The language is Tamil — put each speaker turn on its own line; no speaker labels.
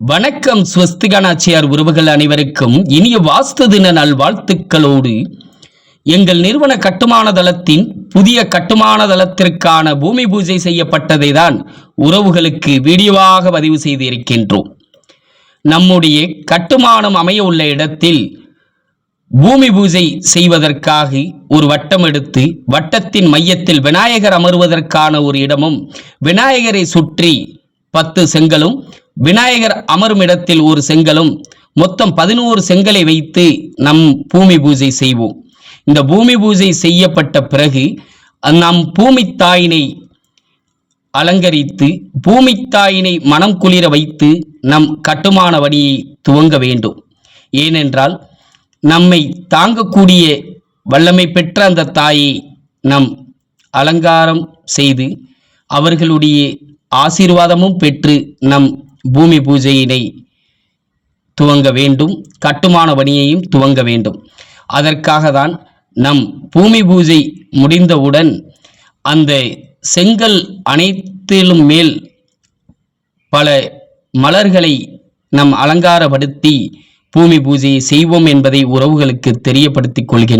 வணக்கம் ஸ்வஸ்திகனாச்சியார் உறவுகள் அனைவருக்கும் இனிய வாஸ்து தின நல்வாழ்த்துக்களோடு எங்கள் நிறுவன கட்டுமான தளத்தின் புதிய கட்டுமான தளத்திற்கான பூமி பூஜை செய்யப்பட்டதை தான் உறவுகளுக்கு வீடியோவாக பதிவு செய்திருக்கின்றோம். நம்முடைய கட்டுமானம் அமைய உள்ள இடத்தில் பூமி பூஜை செய்வதற்காக ஒரு வட்டம் எடுத்து வட்டத்தின் மையத்தில் விநாயகர் அமர்வதற்கான ஒரு இடமும் விநாயகரை சுற்றி பத்து செங்கலும் விநாயகர் அமரும் இடத்தில் ஒரு செங்கலும் மொத்தம் பதினோரு செங்கலை வைத்து நம் பூமி பூஜை செய்வோம். இந்த பூமி பூஜை செய்யப்பட்ட பிறகு நம் பூமி தாயினை அலங்கரித்து பூமி தாயினை மனம் குளிர வைத்து நம் கட்டுமான வழியை துவங்க வேண்டும். ஏனென்றால் நம்மை தாங்கக்கூடிய வல்லமை பெற்ற அந்த தாயை நம் அலங்காரம் செய்து அவர்களுடைய ஆசீர்வாதமும் பெற்று நம் பூமி பூஜையினை துவங்க வேண்டும் கட்டுமான பணியையும் துவங்க வேண்டும். அதற்காக தான் நம் பூமி பூஜை முடிந்தவுடன் அந்த செங்கல் அனைத்திலும் மேல் பல மலர்களை நம் அலங்காரப்படுத்தி பூமி பூஜையை செய்வோம் என்பதை உறவுகளுக்கு தெரியப்படுத்திக் கொள்கிறேன்